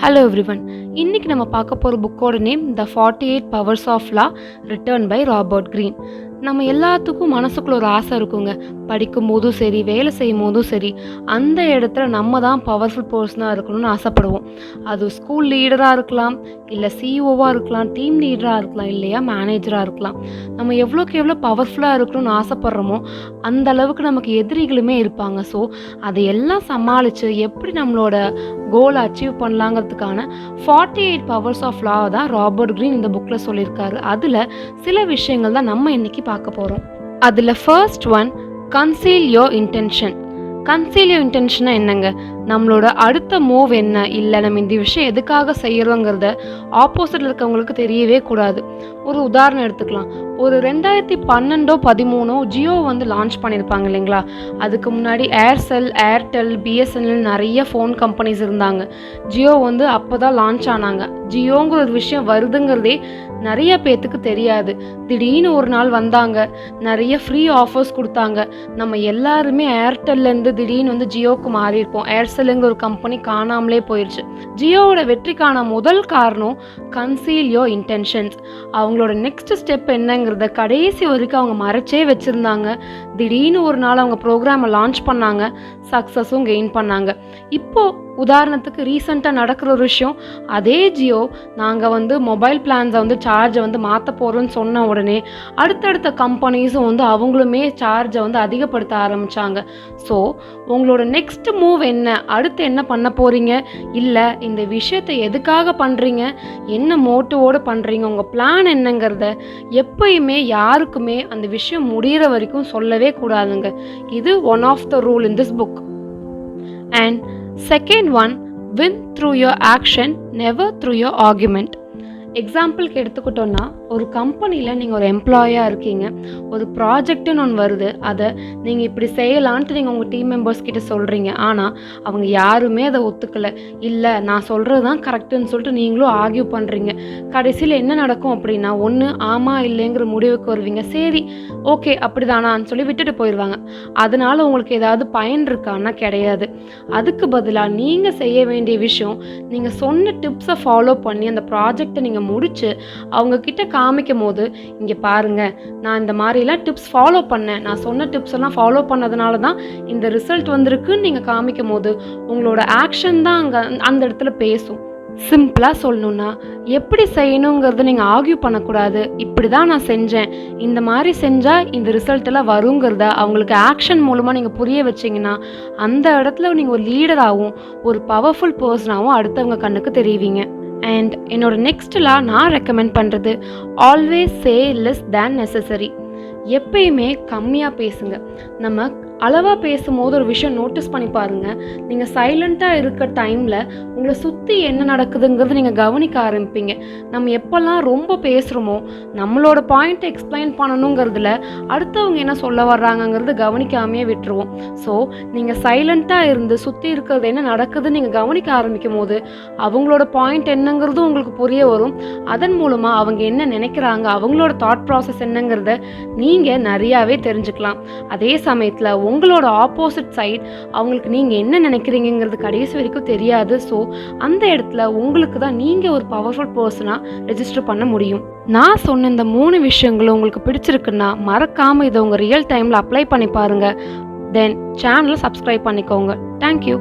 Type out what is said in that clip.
Hello everyone இன்னைக்கு நம்ம பார்க்க போகிற புக்கோட name the forty eight powers of law written by Robert Greene நம்ம எல்லாத்துக்கும் மனசுக்குள்ள ஒரு ஆசை இருக்குங்க. படிக்கும் போதும் சரி வேலை செய்யும் போதும் சரி அந்த இடத்துல நம்ம தான் பவர்ஃபுல் பர்சனாக இருக்கணும்னு ஆசைப்படுவோம். அது ஸ்கூல் லீடராக இருக்கலாம் இல்லை சிஇஓவாக இருக்கலாம் டீம் லீடராக இருக்கலாம் இல்லையா மேனேஜராக இருக்கலாம். நம்ம எவ்வளோக்கு எவ்வளோ பவர்ஃபுல்லாக இருக்கணும்னு ஆசைப்படுறோமோ அந்த அளவுக்கு நமக்கு எதிரிகளுமே இருப்பாங்க. ஸோ அதையெல்லாம் சமாளித்து எப்படி நம்மளோட கோலை achieve பண்ணலாங்கிறதுக்கான forty eight powers of law தான் ராபர்ட் க்ரீன் இந்த புக்கில் சொல்லியிருக்காரு. அதில் சில விஷயங்கள் தான் நம்ம இன்றைக்கி பார்க்க போகிறோம் அதில் first one conceal your intention conceal your இன்டென்ஷனாக என்னங்க? நம்மளோட அடுத்த மூவ் என்ன? இல்லை நம்ம இந்த விஷயம் எதுக்காக செய்கிறோங்கிறத ஆப்போசிட்டில் இருக்கவங்களுக்கு தெரியவே கூடாது. ஒரு உதாரணம் எடுத்துக்கலாம். ஒரு ரெண்டாயிரத்தி பன்னெண்டோ பதிமூணோ ஜியோ வந்து லான்ச் பண்ணியிருப்பாங்க இல்லைங்களா? அதுக்கு முன்னாடி ஏர்செல் ஏர்டெல் பிஎஸ்என்எல் நிறைய ஃபோன் கம்பெனிஸ் இருந்தாங்க. ஜியோ வந்து அப்போ தான் லான்ச் ஆனாங்க. ஜியோங்கிற ஒரு விஷயம் வருதுங்கிறதே நிறைய பேர்த்துக்கு தெரியாது. திடீர்னு ஒரு நாள் வந்தாங்க. நிறைய ஃப்ரீ ஆஃபர்ஸ் கொடுத்தாங்க. நம்ம எல்லாருமே ஏர்டெல்லேருந்து திடீர்னு வந்து ஜியோக்கு மாறியிருப்போம். ஏர்செல்லுங்கிற ஒரு கம்பெனி காணாமலே போயிடுச்சு ஜியோவோட வெற்றிக்கான முதல் காரணம் கன்சீல் யோ இன்டென்ஷன்ஸ் அவங்களோட நெக்ஸ்ட் ஸ்டெப் என்னங்கிறத கடைசி வரைக்கும் அவங்க மறைச்சே வச்சுருந்தாங்க. திடீர்னு ஒரு நாள் அவங்க ப்ரோக்ராமை லான்ச் பண்ணாங்க. சக்ஸஸும் கெயின் பண்ணாங்க. இப்போது உதாரணத்துக்கு ரீசெண்டாக நடக்கிற ஒரு விஷயம் அதே ஜியோ நாங்கள் வந்து மொபைல் பிளான்ஸை வந்து சார்ஜை வந்து மாற்ற போகிறோம்னு சொன்ன உடனே அடுத்தடுத்த கம்பெனிஸும் வந்து அவங்களுமே சார்ஜை வந்து அதிகப்படுத்த ஆரம்பித்தாங்க ஸோ உங்களோட நெக்ஸ்ட் மூவ் என்ன அடுத்து என்ன பண்ண போகிறீங்க இல்லை இந்த விஷயத்தை எதுக்காக பண்ணுறீங்க என்ன மோட்டிவோடு பண்ணுறீங்க உங்கள் பிளான் என்னங்கிறத எப்பயுமே யாருக்குமே அந்த விஷயம் முடிகிற வரைக்கும் சொல்லவே கூடாதுங்க. இது one of the rule in this book and second one win through your action never through your argument எக்ஸாம்பிளுக்கு எடுத்துக்கிட்டோன்னா ஒரு கம்பெனியில் நீங்கள் ஒரு எம்ப்ளாயாக இருக்கீங்க ஒரு ப்ராஜெக்ட்டுன்னு ஒன்று வருது அதை நீங்கள் இப்படி செய்யலான்ட்டு நீங்கள் உங்கள் டீம் மெம்பர்ஸ் கிட்ட சொல்கிறீங்க ஆனால் அவங்க யாருமே அதை ஒத்துக்கலை. இல்லை நான் சொல்கிறது தான் கரெக்டுன்னு சொல்லிட்டு நீங்களும் ஆர்கியூ பண்ணுறீங்க கடைசியில் என்ன நடக்கும் அப்படின்னா ஒன்று ஆமாம் இல்லைங்கிற முடிவுக்கு வருவீங்க. சரி ஓகே அப்படிதானான்னு சொல்லி விட்டுட்டு போயிடுவாங்க. அதனால உங்களுக்கு ஏதாவது பயன் இருக்கான்னா கிடையாது. அதுக்கு பதிலாக நீங்கள் செய்ய வேண்டிய விஷயம் நீங்கள் சொன்ன டிப்ஸை ஃபாலோ பண்ணி அந்த ப்ராஜெக்டை நீங்கள் முடித்து அவங்கக்கிட்ட காமிக்கும் போது இங்கே பாருங்க நான் இந்த மாதிரிலாம் டிப்ஸ் ஃபாலோ பண்ணேன். நான் சொன்ன டிப்ஸ் எல்லாம் ஃபாலோ பண்ணதுனால தான் இந்த ரிசல்ட் வந்திருக்குன்னு நீங்கள் காமிக்கும் போது உங்களோட ஆக்ஷன் தான் அங்கே அந்த இடத்துல பேசும். சிம்பிளாக சொல்லணுன்னா எப்படி செய்யணுங்கிறத நீங்கள் ஆர்கியூ பண்ணக்கூடாது. இப்படி தான் நான் செஞ்சேன். இந்த மாதிரி செஞ்சால் இந்த ரிசல்ட்டெல்லாம் வருங்கிறத அவங்களுக்கு ஆக்ஷன் மூலமாக நீங்கள் புரிய வச்சிங்கன்னா அந்த இடத்துல நீங்கள் ஒரு லீடராகவும் ஒரு பவர்ஃபுல் பர்சனாகவும் அடுத்தவங்க கண்ணுக்கு தெரிவிங்க. அண்ட் என்னோட நெக்ஸ்ட்லாம் நான் ரெக்கமெண்ட் பண்ணுறது always say less than necessary எப்பயுமே கம்மியாக பேசுங்க. நம்ம அளவாக பேசும்போது ஒரு விஷயம் நோட்டீஸ் பண்ணி பாருங்கள் நீங்கள் சைலண்ட்டாக இருக்க டைமில் உங்களை சுற்றி என்ன நடக்குதுங்கிறது நீங்கள் கவனிக்க ஆரம்பிப்பீங்க. நம்ம எப்போல்லாம் ரொம்ப பேசுகிறோமோ நம்மளோட பாயிண்ட்டை எக்ஸ்பிளைன் பண்ணணுங்கிறதுல அடுத்தவங்க என்ன சொல்ல வர்றாங்கங்கிறது கவனிக்காமையே விட்டுருவோம். ஸோ நீங்கள் சைலண்ட்டாக இருந்து சுற்றி இருக்கிறது என்ன நடக்குதுன்னு நீங்கள் கவனிக்க ஆரம்பிக்கும் போது அவங்களோட பாயிண்ட் என்னங்கிறதும் உங்களுக்கு புரிய வரும். அதன் மூலமாக அவங்க என்ன நினைக்கிறாங்க அவங்களோட தாட் ப்ராசஸ் என்னங்கிறத நீங்கள் நிறையாவே தெரிஞ்சுக்கலாம். அதே சமயத்தில் உங்களோட ஆப்போசிட் சைட் அவங்களுக்கு நீங்கள் என்ன நினைக்கிறீங்கிறது கடைசி வரைக்கும் தெரியாது. ஸோ அந்த இடத்துல உங்களுக்கு தான் நீங்கள் ஒரு பவர்ஃபுல் பர்சனாக ரெஜிஸ்டர் பண்ண முடியும். நான் சொன்ன இந்த மூணு விஷயங்களும் உங்களுக்கு பிடிச்சிருக்குன்னா மறக்காமல் இதை உங்கள் ரியல் டைமில் அப்ளை பண்ணி பாருங்கள் தென் சேனலை சப்ஸ்கிரைப் பண்ணிக்கோங்க. தேங்க்யூ